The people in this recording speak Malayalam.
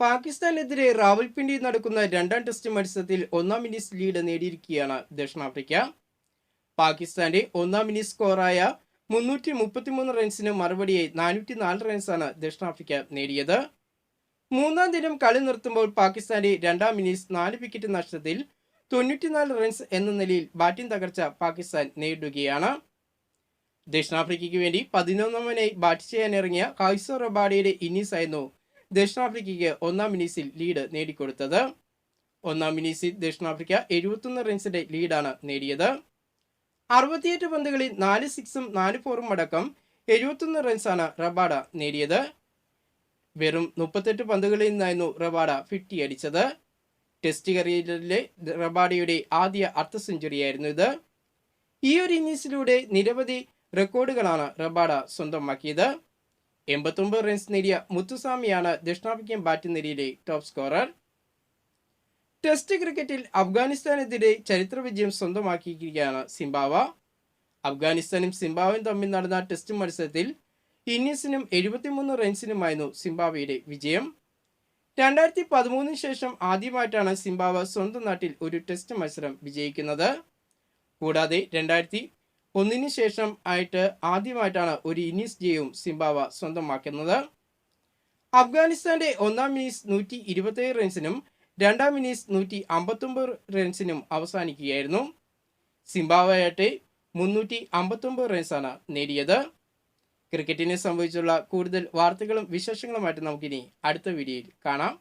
പാകിസ്ഥാനെതിരെ റാവൽപിണ്ടി നടക്കുന്ന രണ്ടാം ടെസ്റ്റ് മത്സരത്തിൽ ഒന്നാം ഇന്നിംഗ്സ് ലീഡ് നേടിയിരിക്കുകയാണ് ദക്ഷിണാഫ്രിക്ക. പാകിസ്ഥാന്റെ ഒന്നാം ഇന്നിംഗ്സ് സ്കോറായ മുന്നൂറ്റി മുപ്പത്തിമൂന്ന് റൺസിന് മറുപടിയായി നാനൂറ്റി നാല് റൺസാണ് ദക്ഷിണാഫ്രിക്ക നേടിയത്. മൂന്നാം ദിനം കളി നിർത്തുമ്പോൾ പാകിസ്ഥാന്റെ രണ്ടാം ഇന്നിംഗ്സ് നാല് വിക്കറ്റ് നഷ്ടത്തിൽ തൊണ്ണൂറ്റിനാല് റൺസ് എന്ന നിലയിൽ ബാറ്റിംഗ് തകർച്ച പാകിസ്ഥാൻ നേരിടുകയാണ്. ദക്ഷിണാഫ്രിക്കയ്ക്ക് വേണ്ടി പതിനൊന്നാമനായി ബാറ്റ് ചെയ്യാനിറങ്ങിയ കൈസോ റബാഡിയുടെ ഇന്നിംഗ്സ് ആയിരുന്നു ദക്ഷിണാഫ്രിക്കയ്ക്ക് ഒന്നാം ഇന്നിംഗ്സിൽ ലീഡ് നേടിക്കൊടുത്തത്. ഒന്നാം ഇന്നിംഗ്സിൽ ദക്ഷിണാഫ്രിക്ക എഴുപത്തൊന്ന് റൺസിന്റെ ലീഡാണ് നേടിയത്. അറുപത്തിയെട്ട് പന്തുകളിൽ നാല് സിക്സും നാല് ഫോറും അടക്കം എഴുപത്തൊന്ന് റൺസാണ് റബാഡ നേടിയത്. വെറും മുപ്പത്തെട്ട് പന്തുകളിൽ നിന്നായിരുന്നു റബാഡ ഫിഫ്റ്റി അടിച്ചത്. ടെസ്റ്റ് കരിയറിലെ റബാഡയുടെ ആദ്യ അർദ്ധ സെഞ്ചുറിയായിരുന്നു ഇത്. ഈ ഒരു ഇന്നിംഗ്സിലൂടെ നിരവധി റെക്കോർഡുകളാണ് റബാഡ സ്വന്തമാക്കിയത്. എൺപത്തൊമ്പത് റൺസ് നേടിയ മുത്തുസ്വാമിയാണ് ദക്ഷിണാഫ്രിക്കൻ ബാറ്റ് നിരയിലെ ടോപ്പ് സ്കോറർ ടെസ്റ്റ് ക്രിക്കറ്റിൽ അഫ്ഗാനിസ്ഥാനെതിരെ ചരിത്ര വിജയം സ്വന്തമാക്കിയിരിക്കുകയാണ് സിംബാവ. അഫ്ഗാനിസ്ഥാനും സിംബാവയും തമ്മിൽ നടന്ന ടെസ്റ്റ് മത്സരത്തിൽ ഇന്നീസിനും എഴുപത്തിമൂന്ന് റൺസിനുമായിരുന്നു സിംബാവയുടെ വിജയം. രണ്ടായിരത്തി പതിമൂന്നിന് ശേഷം ആദ്യമായിട്ടാണ് സിംബാവ സ്വന്തം നാട്ടിൽ ഒരു ടെസ്റ്റ് മത്സരം വിജയിക്കുന്നത്. കൂടാതെ രണ്ടായിരത്തി ഒന്നിന് ശേഷം ആയിട്ട് ആദ്യമായിട്ടാണ് ഒരു ഇന്നിംഗ്സ് ജയവും സിംബാവ സ്വന്തമാക്കുന്നത്. അഫ്ഗാനിസ്ഥാന്റെ ഒന്നാം ഇന്നിങ്സ് നൂറ്റി ഇരുപത്തേഴ് റൺസിനും രണ്ടാം ഇന്നിങ്സ് നൂറ്റി അമ്പത്തൊമ്പത് റൺസിനും അവസാനിക്കുകയായിരുന്നു. സിംബാവയായിട്ട് മുന്നൂറ്റി അമ്പത്തൊമ്പത് റൺസാണ് നേടിയത്. ക്രിക്കറ്റിനെ സംബന്ധിച്ചുള്ള കൂടുതൽ വാർത്തകളും വിശേഷങ്ങളുമായിട്ട് നമുക്കിനി അടുത്ത വീഡിയോയിൽ കാണാം.